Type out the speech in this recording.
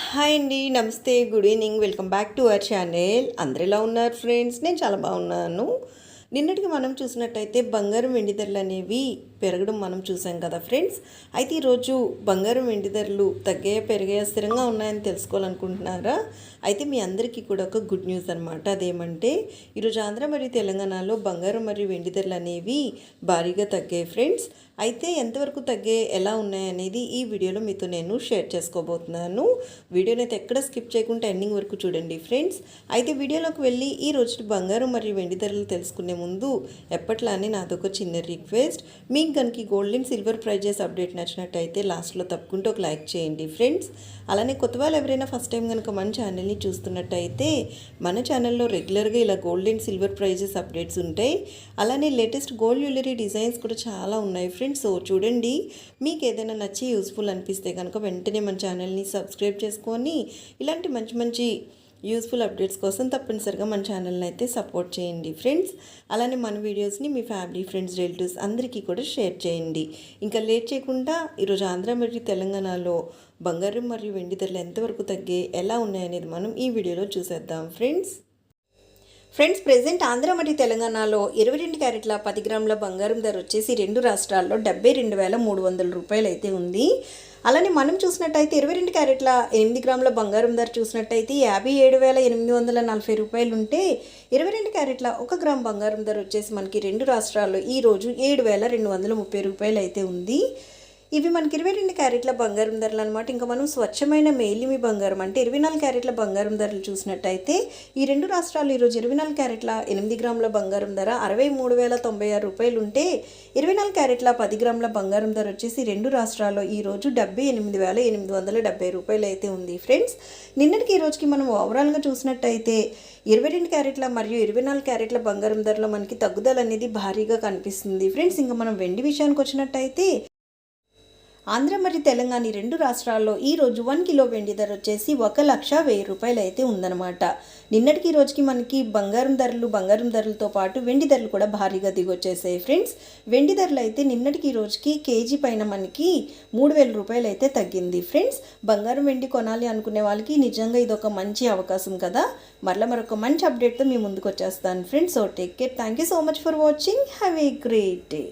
Hi అండి నమస్తే good evening welcome back to our channel. అందరు ఎలా ఉన్నారు ఫ్రెండ్స్? నేను చాలా బాగున్నాను. నిన్నటికి మనం చూసినట్టయితే బంగారం వెండి ధరలు అనేవి పెరగడం మనం చూసాం కదా ఫ్రెండ్స్. అయితే ఈరోజు బంగారం వెండి ధరలు తగ్గాయ పెరిగాయ స్థిరంగా ఉన్నాయని తెలుసుకోవాలనుకుంటున్నారా? అయితే మీ అందరికీ కూడా ఒక గుడ్ న్యూస్ అనమాట అదేమంటే ఈరోజు ఆంధ్ర మరియు తెలంగాణలో బంగారం మరియు వెండి ధరలు అనేవి భారీగా తగ్గాయి ఫ్రెండ్స్. అయితే ఎంతవరకు తగ్గే ఎలా ఉన్నాయనేది ఈ వీడియోలో మీతో నేను షేర్ చేసుకోబోతున్నాను. వీడియోని అయితే ఎక్కడ స్కిప్ చేయకుండా ఎండింగ్ వరకు చూడండి ఫ్రెండ్స్. అయితే వీడియోలోకి వెళ్ళి ఈ రోజు బంగారం మరియు వెండి ధరలు తెలుసుకునే ముందు ఎప్పట్లానే నాదొక చిన్న రిక్వెస్ట్. మీకు కనుక ఈ gold and silver prices update నచ్చినట్టయితే లాస్ట్లో తప్పుకుంటూ ఒక లైక్ చేయండి ఫ్రెండ్స్ అలానే కొత్త వాళ్ళు ఎవరైనా ఫస్ట్ టైం కనుక మన ఛానల్ని చూస్తున్నట్టయితే మన ఛానల్లో రెగ్యులర్గా ఇలా gold and silver prices updates ఉంటాయి. అలానే లేటెస్ట్ గోల్డ్ జ్యువెలరీ డిజైన్స్ కూడా చాలా ఉన్నాయి ఫ్రెండ్స్ సో చూడండి మీకు ఏదైనా నచ్చి యూస్ఫుల్ అనిపిస్తే కనుక వెంటనే మన ఛానల్ని సబ్స్క్రైబ్ చేసుకొని ఇలాంటి మంచి మంచి యూస్ఫుల్ అప్డేట్స్ కోసం తప్పనిసరిగా మన ఛానల్ని అయితే సపోర్ట్ చేయండి ఫ్రెండ్స్. అలానే మన వీడియోస్ని మీ ఫ్యామిలీ ఫ్రెండ్స్ రిలేటివ్స్ అందరికీ కూడా షేర్ చేయండి. ఇంకా లేట్ చేయకుండా ఈరోజు ఆంధ్ర మరియు తెలంగాణలో బంగారం మరియు వెండి ధరలు ఎంతవరకు తగ్గే ఎలా ఉన్నాయనేది మనం ఈ వీడియోలో చూసేద్దాం ఫ్రెండ్స్. ఫ్రెండ్స్ ప్రెసెంట్ ఆంధ్ర మరియు తెలంగాణలో ఇరవై రెండు క్యారెట్ల పది గ్రాముల బంగారం ధర వచ్చేసి రెండు రాష్ట్రాల్లో డెబ్బై రెండు వేల మూడు వందల రూపాయలు అయితే ఉంది. అలానే మనం చూసినట్టయితే ఇరవై రెండు క్యారెట్ల ఎనిమిది గ్రాముల బంగారం ధర చూసినట్టయితే యాభై ఏడు వేల ఎనిమిది వందల నలభై రూపాయలు ఉంటే ఇరవై రెండు క్యారెట్ల ఒక గ్రామ్ బంగారం ధర వచ్చేసి మనకి రెండు రాష్ట్రాల్లో ఈరోజు ఏడు వేల రెండు వందల ముప్పై రూపాయలు అయితే ఉంది. ఇవి మనకి ఇరవై రెండు క్యారెట్ల బంగారం ధరలు అనమాట ఇంకా మనం స్వచ్ఛమైన మేలిమి బంగారం అంటే ఇరవై నాలుగు క్యారెట్ల బంగారం ధరలు చూసినట్టయితే ఈ రెండు రాష్ట్రాలు ఈరోజు ఇరవై నాలుగు క్యారెట్ల ఎనిమిది గ్రాముల బంగారం ధర అరవై మూడు వేల తొంభై ఆరు రూపాయలు ఉంటే ఇరవై నాలుగు క్యారెట్ల పది గ్రాముల బంగారం ధర వచ్చేసి రెండు రాష్ట్రాల్లో ఈరోజు డెబ్బై ఎనిమిది వేల ఎనిమిది వందల డెబ్బై రూపాయలు అయితే ఉంది. ఫ్రెండ్స్ నిన్నటికి ఈ రోజుకి మనం ఓవరాల్గా చూసినట్టయితే ఇరవై రెండు క్యారెట్ల మరియు ఇరవై నాలుగు క్యారెట్ల బంగారం ధరలో మనకి తగ్గుదల అనేది భారీగా కనిపిస్తుంది. ఫ్రెండ్స్ ఇంకా మనం వెండి విషయానికి వచ్చినట్టయితే ఆంధ్ర మరియు తెలంగాణ రెండు రాష్ట్రాల్లో ఈ రోజు వన్ కిలో వెండి ధర వచ్చేసి ఒక లక్ష వెయ్యి రూపాయలు అయితే ఉందన్నమాట. నిన్నటికి ఈ రోజుకి మనకి బంగారం ధరలు బంగారం ధరలతో పాటు వెండి ధరలు కూడా భారీగా దిగొచ్చేసాయి ఫ్రెండ్స్. వెండి ధరలు అయితే నిన్నటికి ఈ రోజుకి కేజీ పైన మనకి మూడు వేల రూపాయలు అయితే తగ్గింది ఫ్రెండ్స్. బంగారం వెండి కొనాలి అనుకునే వాళ్ళకి నిజంగా ఇది ఒక మంచి అవకాశం కదా. మరలా మరొక మంచి అప్డేట్తో మీ ముందుకు వచ్చేస్తాను friends. So take care thank you so much for watching have a great day